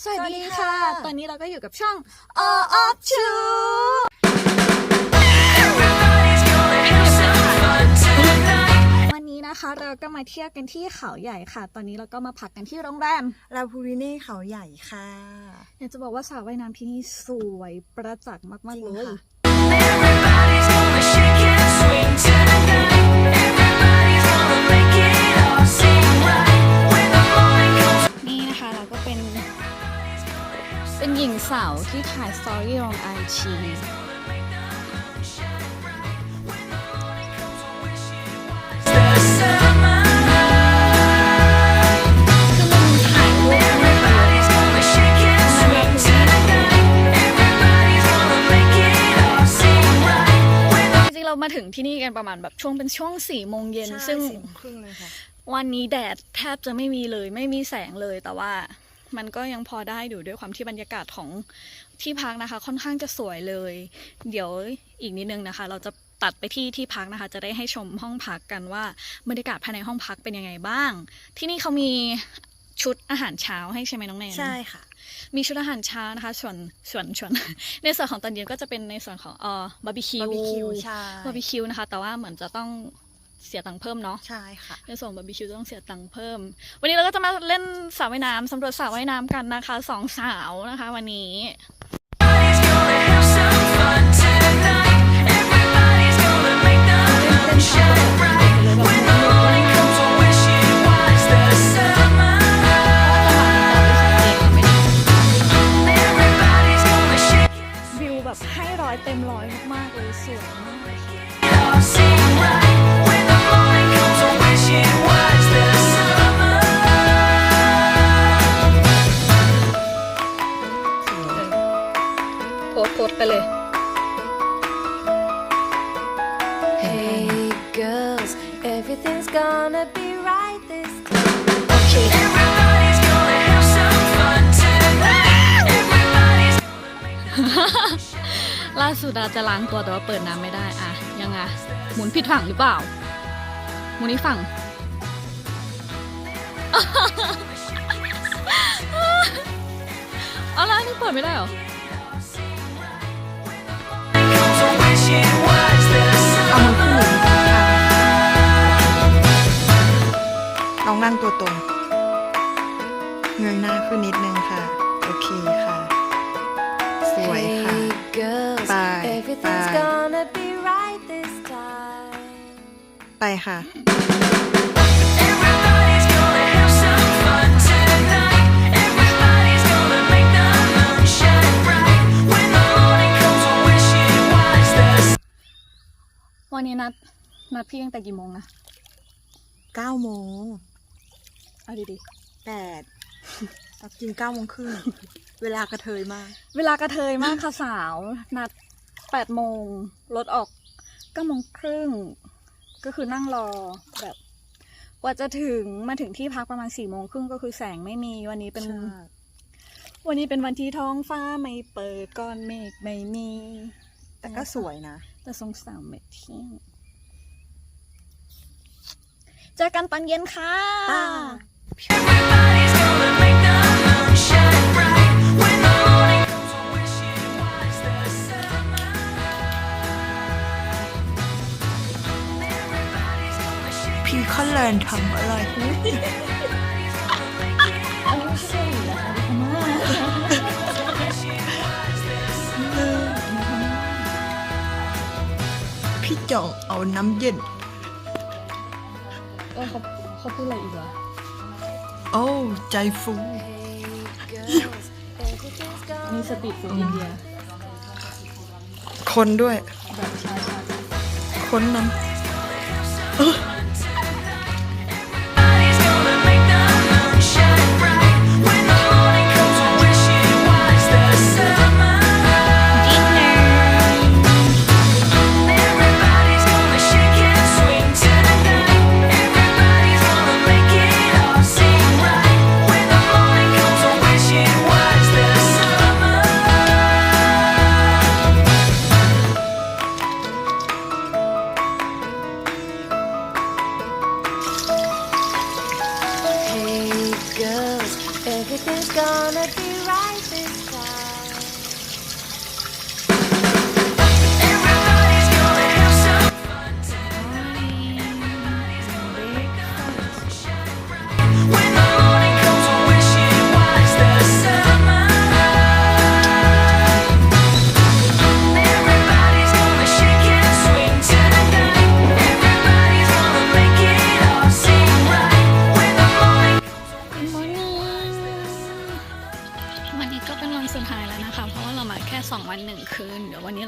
สวัสดีค่ะสวัสดีค่ะ ตอนนี้เราก็อยู่กับช่อง All of Two วันนี้นะคะเราก็มาเที่ยวกันที่เขาใหญ่ค่ะ ตอนนี้เราก็มาพักกันที่โรงแรม ลาพูริเน่เขาใหญ่ค่ะอยากจะบอกว่าสระว่ายน้ำที่นี่สวยประจักษ์มากจริๆงเลยค่ะนี่ หญิงสาวที่ถ่ายสตอรี่ลงไอจีคือมันถ่ายรูปไม่ได้จริงๆเรามาถึงที่นี่กันประมาณแบบช่วงเป็นช่วงสี่โมงเย็นใช่ซึ่งสี่โมงครึ่งเลยค่ะวันนี้แดดแทบจะไม่มีเลย ไม่มีแสงเลยแต่ว่า มันก็ยังพอได้อยู่ด้วยความที่บรรยากาศของที่พักนะคะ ค่อนข้างจะสวยเลย เดี๋ยวอีกนิดนึงนะคะ เราจะตัดไปที่ที่พักนะคะ จะได้ให้ชมห้องพักกันว่าบรรยากาศภายในห้องพักเป็นยังไงบ้าง ที่นี่เขามีชุดอาหารเช้าให้ใช่ไหมน้องแนนใช่ค่ะ มีชุดอาหารเช้านะคะ ส่วนส่วนส่วน ในส่วนของตอนเย็นก็จะเป็นในส่วนของเอ่อบาร์บีคิวบาร์บีคิวใช่บาร์บีคิวนะคะ แต่ว่าเหมือนจะต้อง เสียตังค์เพิ่มเนาะใช่ค่ะในส่วนบาร์บีคิวต้องเสียตังค์เพิ่ม วันนี้เราก็จะมาเล่นสระว่ายน้ำสำรวจสระว่ายน้ำกันนะคะสองสาวนะคะ วันนี้วิวแบบให้ร้อยเต็มร้อยมากๆเลยสวยมาก ไปเลย Hey girls, everything's gonna be right this time. โอเคล่าสุดอาจะล้างตัวแต่ว่าเปิดน้ำไม่ได้อะยังไงหมุนผิดฝั่งหรือเปล่า หมุนอีกฝั่ง เอาละนี่เปิดไม่ได้เหรอ เอามือขึ้นหนึ่งลองนั่งตัวตรงเงยหน้าขึ้นนิดนึงค่ะ โอเคค่ะ สวยค่ะ Hey girls, Bye, everything's bye. gonna be right this time. ไปค่ะ นนี้นัด นัดพี่ตั้งแต่กี่โมงนะ9โมงเอาดีแปดเอาจริง9โมงครึ่งเวลากระเทยมาก ๆ เวลากระเทยมากค่ะสาว นัดแปดโมงรถออกเก้าโมงครึ่ง ก็คือนั่งรอแบบ กว่าจะถึงมาถึงที่พักประมาณสี่โมงครึ่งก็คือแสงไม่มีวันนี้เป็น วันนี้เป็นวันที่ท้องฟ้าไม่เปิดก้อนเมฆไม่มี แต่ก็สวยนะ แต่สงสารเมฆที่ เจอกันตอนเย็นค่ะอ่าพี่เขาเลินทำอะไรอันนี้ไม่ใช่เกาหลีนะคะดิพม่าพี่จ่องเอาน้ำเย็น เออเขาเขาพูดอะไรอีกวะโอ้ใจฟู Hey girls, everything's มี gonna สตรีทฟู้ดอินเดีย คนด้วยแบบชาชาคนน้ำ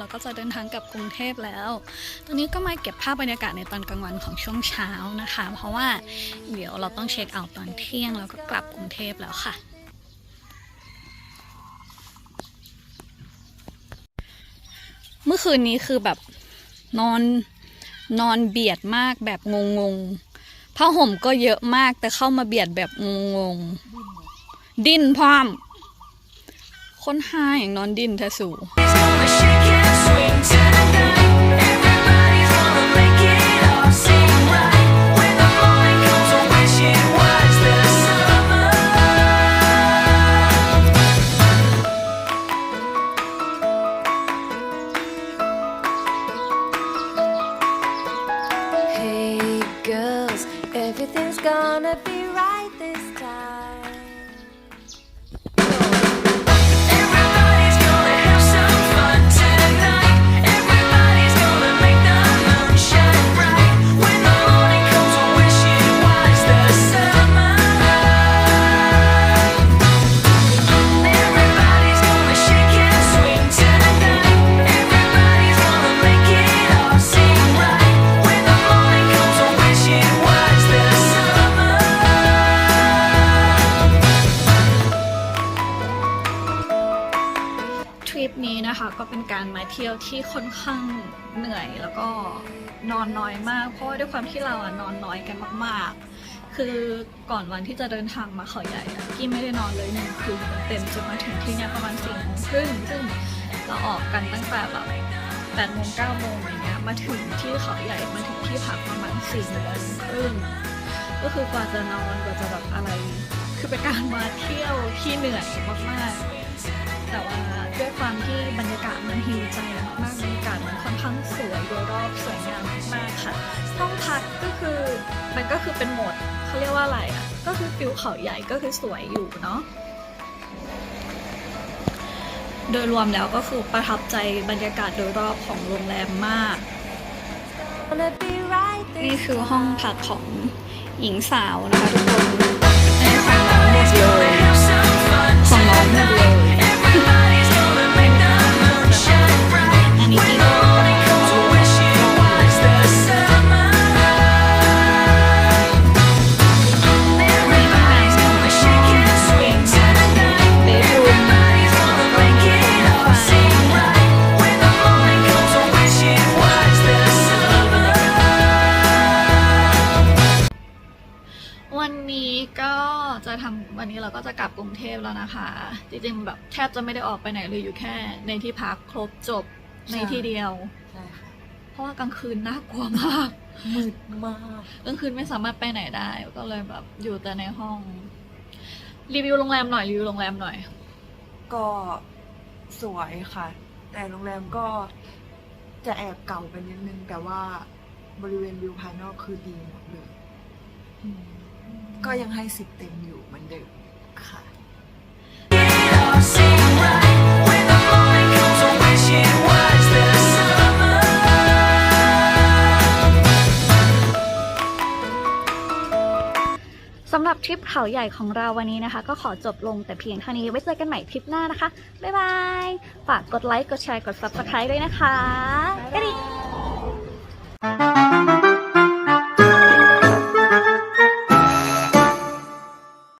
เราก็จะเดินทางกลับกรุงเทพแล้ว ตอนนี้ก็มาเก็บภาพบรรยากาศในตอนกลางวันของช่วงเช้านะคะ เพราะว่าเดี๋ยวเราต้องเช็คเอาท์ตอนเที่ยงแล้วก็กลับกรุงเทพแล้วค่ะ เมื่อคืนนี้คือแบบนอนนอนเบียดมากแบบงงๆผ้าห่มก็เยอะมากแต่เข้ามาเบียดแบบงงๆ ดิ้นพร้อม คนหาอย่างนอนดิ้นแทสู การมาเที่ยวที่ค่อนข้างเหนื่อยแล้วก็นอนน้อยมาก เพราะว่าด้วยความที่เราอะนอนน้อยกันมาก ๆ คือก่อนวันที่จะเดินทางมาเขาใหญ่อะกี้ไม่ได้นอนเลยหนึ่งคืนเต็มจนมาถึงที่เนี่ยประมาณสี่โมงครึ่งซึ่งเราออกกันตั้งแต่แบบแปดโมงเก้าโมงอย่างเงี้ยมาถึงที่เขาใหญ่มาถึงที่พักประมาณสี่โมงครึ่งก็คือกว่าจะนอนกว่าจะแบบอะไร คือเป็นการมาเที่ยวที่เหนื่อยมากๆ แต่ว่าด้วยความที่บรรยากาศมันฮิวใจมากบรรยากาศมันค่อนข้างสวยโดยรอบสวยงามมากค่ะห้องพักก็คือมันก็คือเป็นโหมดเขาเรียกว่าอะไรอะก็คือฟิลเขาใหญ่ก็คือสวยอยู่เนาะโดยรวมแล้วก็คือประทับใจบรรยากาศโดยรอบของโรงแรมมาก นี่คือห้องพักของหญิงสาวนะคะทุกคนอันนี้ของน้องหมดเลย ราก็จะกลับกรุงเทพแล้วนะคะ จริงๆแบบแทบจะไม่ได้ออกไปไหนเลยอยู่แค่ ในที่พักครบจบในที่เดียว ใช่ค่ะ เพราะว่ากลางคืนน่ากลัวมากมืดมากกลางคืนไม่สามารถไปไหนได้ ก็เลยแบบอยู่แต่ในห้อง รีวิวโรงแรมหน่อยรีวิวโรงแรมหน่อย ก็สวยค่ะ แต่โรงแรมก็จะแอบเก่าไปนิดนึง แต่ว่าบริเวณวิวภายนอกคือดีหมดเลย ก็ยังให้สิบเต็มอยู่เหมือนเดิมค่ะ สำหรับทริปเขาใหญ่ของเราวันนี้นะคะ ก็ขอจบลงแต่เพียงเท่านี้ไว้เจอกันใหม่ทริปหน้านะคะ บ๊ายบาย ฝากกดไลค์ กดแชร์ กด subscribe ด้วยนะคะกระดิ่ง